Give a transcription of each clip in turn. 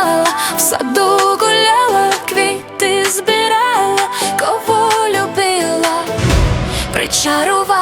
гуляла, в саду гуляла, квіти збирала, кого любила, причарувала.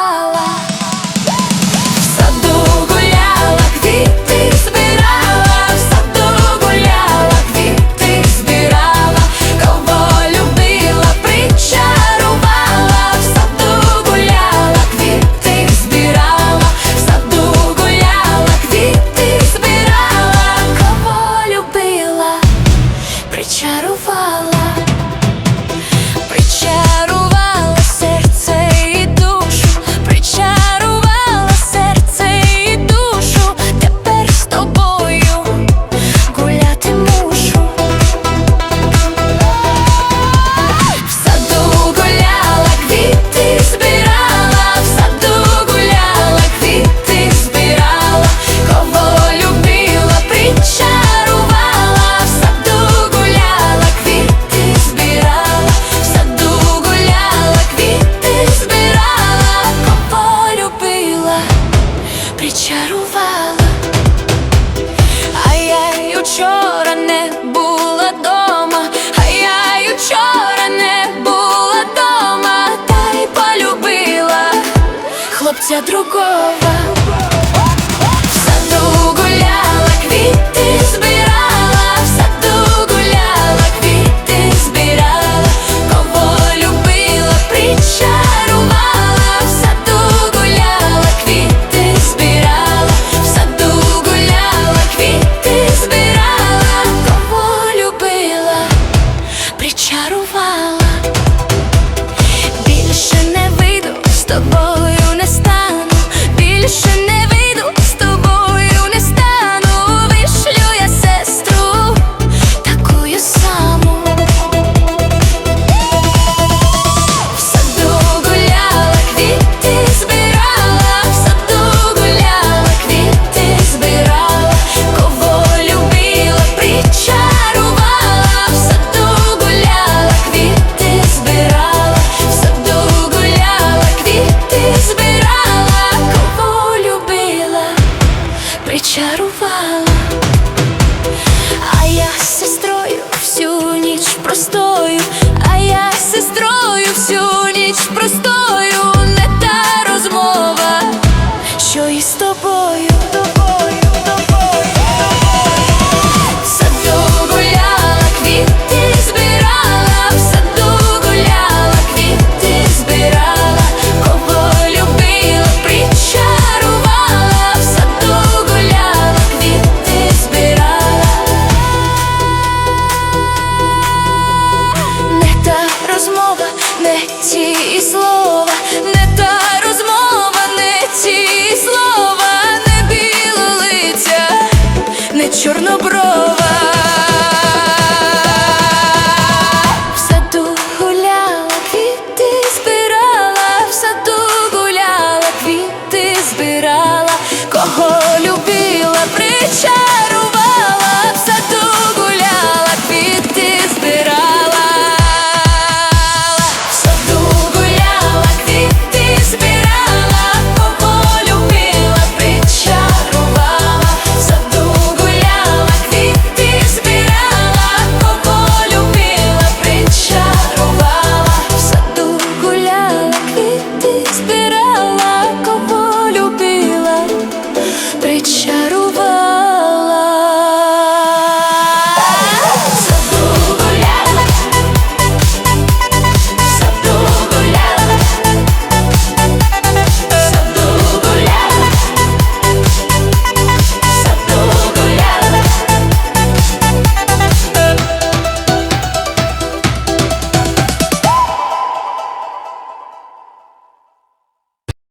хлопця другого. Причарувала. Не та розмова, не ті і слова. чарував.